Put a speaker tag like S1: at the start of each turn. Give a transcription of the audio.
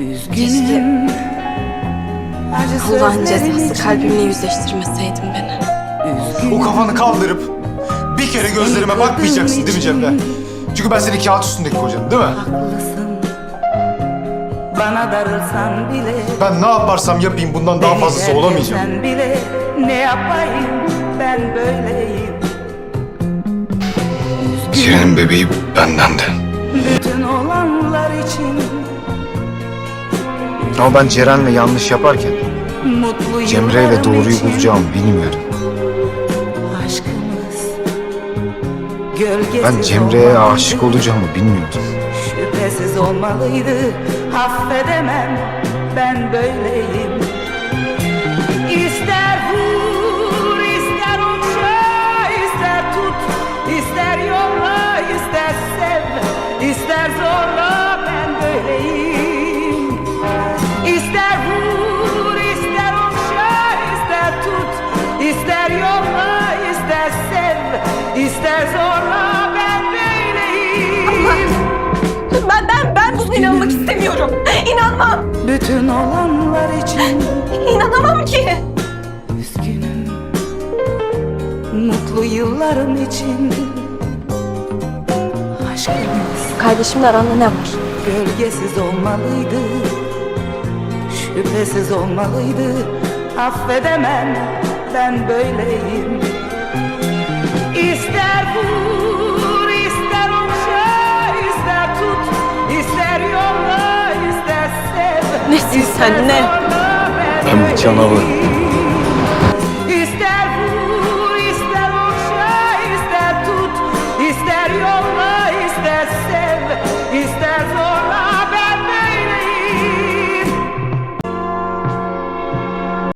S1: Üzgünüm.
S2: Allah'ın cezası kalbimle yüzleştirmeseydin beni.
S1: üzgünüm.
S3: O kafanı kaldırıp bir kere gözlerime bakmayacaksın değil mi Cemre? Çünkü ben senin kağıt üstündeki kocanım değil mi?
S1: Haklısın. Bana darılsan bile
S3: Ben ne yaparsam yapayım bundan daha fazlası olamayacağım.
S1: etsen bile ne yapayım ben böyleyim.
S3: Senin bebeği benden
S4: Ama ben Ceren'le yanlış yaparken Cemre ile doğruyu bulacağımı bilmiyordum. Ben Cemre'ye aşık olacağımı bilmiyordum.
S1: Şüphesiz olmalıydı. Affedemem. Ben böyleyim. İster vur ister okşa ister tut ister yolla ister sev ister zorla ister zorla ben böyleyim
S2: Ben ben ben buna inanmak istemiyorum. İnanmam.
S1: Bütün olanlar için
S2: İnanamam ki.
S1: üzgünüm Mutlu yıllarım için Aşkımız
S2: Kardeşimle aranda ne var?
S1: gölgesiz olmalıydı Şüphesiz olmalıydı Affedemem ben böyleyim
S2: Nesin sen, ne?
S4: Ben bir canavarım.